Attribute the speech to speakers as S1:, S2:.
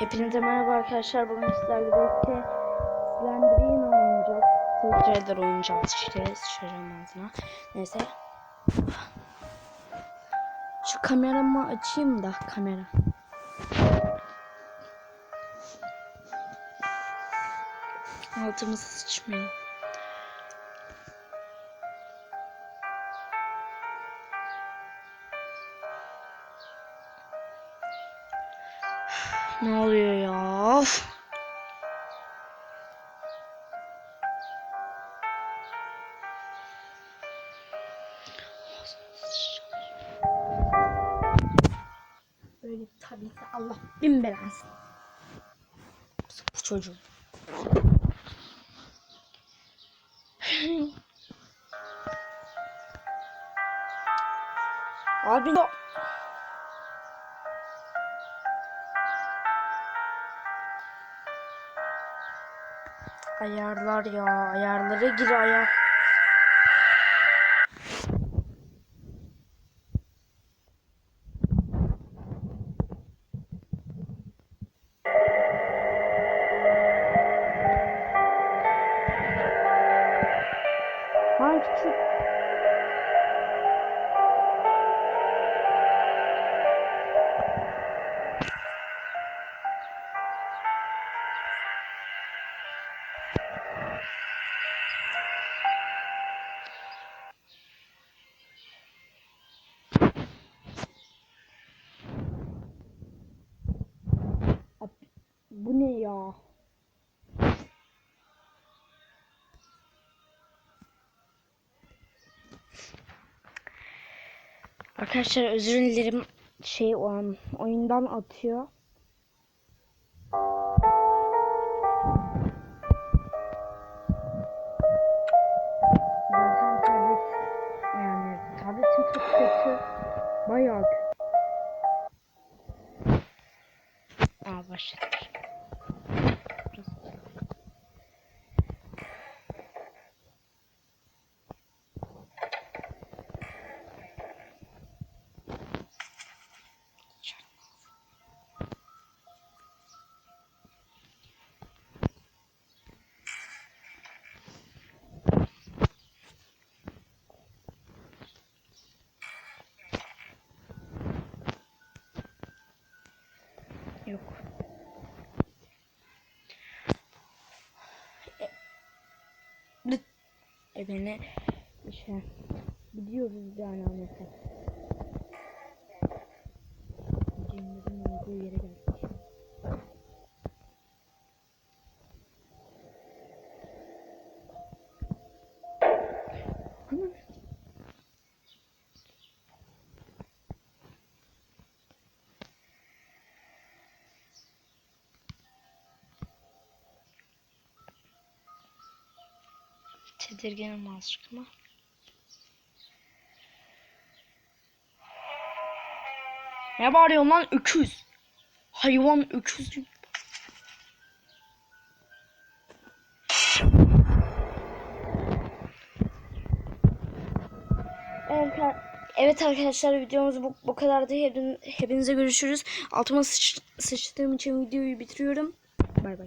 S1: Hepinize merhaba arkadaşlar. Bugün sizlerle birlikte Slender'in oynayacağız. Trader oynayacağız işte. Sıçrayacağım ağzına. Neyse. Şu kameramı açayım da kamera. Altımızı sıçmayalım. Ne oluyor ya? Of. Böyle tabii ki Allah bin belasın. Bu çocuğu. Abi Ayarlar ya. Ayarlara gir ayar. Hangi küçük? Ya? Arkadaşlar özür dilerim. Şey o an oyundan atıyor. Zaten tablet yani tabletim çok kötü. Bayağı. Aa başladık. Yok. E, Evine şey gidiyoruz yani Ahmet'e. Cemre'nin olduğu yere Tedirginim azıcık ama. Ne bağırıyorsun lan öküz? Hayvan öküz. Evet, evet arkadaşlar videomuz bu, bu kadardı. Hepin, hepinize görüşürüz. Altıma sıç, sıçtığım için videoyu bitiriyorum. Bay bay.